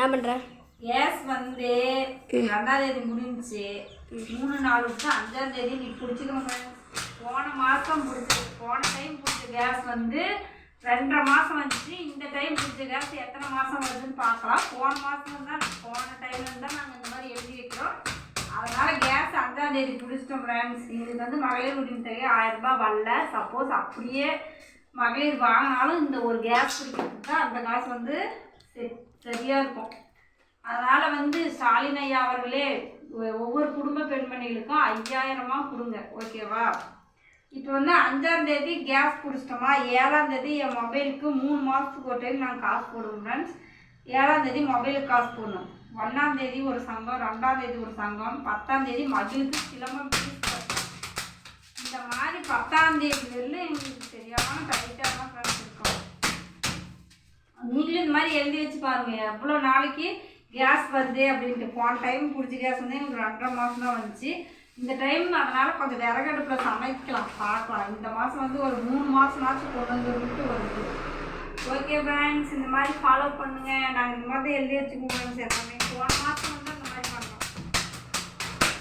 என்ன பண்ற? கேஸ் வந்து. ரெண்டாம் தேதி முடிஞ்சுச்சு. மூணு நாலு விட்டு அஞ்சாம் தேதி நீ பிடிச்சிக்கணும் friends. போன மாதம் பிடிச்சது போன டைம் பிடிச்ச கேஸ் வந்து ரெண்டரை மாதம் வந்துச்சு. இந்த டைம் பிடிச்ச கேஸ் எத்தனை மாதம் வருதுன்னு பார்க்கலாம். போன மாதம் தான் போன டைம்ல தான் நாங்கள் இந்த மாதிரி எழுதி வைக்கிறோம். அதனால கேஸ் அஞ்சாம் தேதி பிடிச்சிட்டோம் ஃப்ரெண்ட்ஸ் இதுக்கு வந்து மகளிர் உரிமை தொகை ஆயிரம் ரூபாய் வரல. சப்போஸ் அப்படியே மகளிர் வாங்கினாலும் இந்த ஒரு கேஸ் பிடிக்கிறதுக்கு தான் அந்த காசு வந்து சரியாக இருக்கும். அதனால் வந்து ஸ்டாலின் ஐயா அவர்களே ஒவ்வொரு குடும்ப பெண்மணிகளுக்கும் ஐயாயிரமா கொடுங்க ஓகேவா? இப்போ வந்து அஞ்சாம் தேதி கேஸ் குடிச்சிட்டோமா? ஏழாம் தேதி என் மொபைலுக்கு மூணு மாதத்துக்கு ஒரு டைம் நாங்கள் காசு போடுவோம் ஃப்ரெண்ட்ஸ் ஏழாம் தேதி மொபைலுக்கு காசு போடணும். ஒன்றாம் தேதி ஒரு சங்கம் ரெண்டாம் தேதி ஒரு சங்கம் பத்தாம் தேதி மகளுக்கு சிலம்பம் இந்த மாதிரி பத்தாம் தேதியிலேருந்து எங்களுக்கு இந்த மாதிரி எழுதி வச்சு பாருங்க. எவ்வளோ நாளைக்கு கேஸ் வருது அப்படின்ட்டு. போன டைம் பிடிச்ச கேஸ் வந்து எனக்கு ரெண்டரை மாதம் தான் வந்துச்சு. இந்த டைம் அதனால் கொஞ்சம் விறகடுப்பில் சமைக்கலாம் பார்க்கலாம். இந்த மாதம் வந்து ஒரு மூணு மாதமாச்சும் கொண்டு வந்துட்டு வருது. ஓகே ஃப்ரெண்ட்ஸ் இந்த மாதிரி ஃபாலோ பண்ணுங்கள் நாங்கள் இந்த மாதிரி எழுதி வச்சுக்கோங்க சார் போன மாதம் வந்து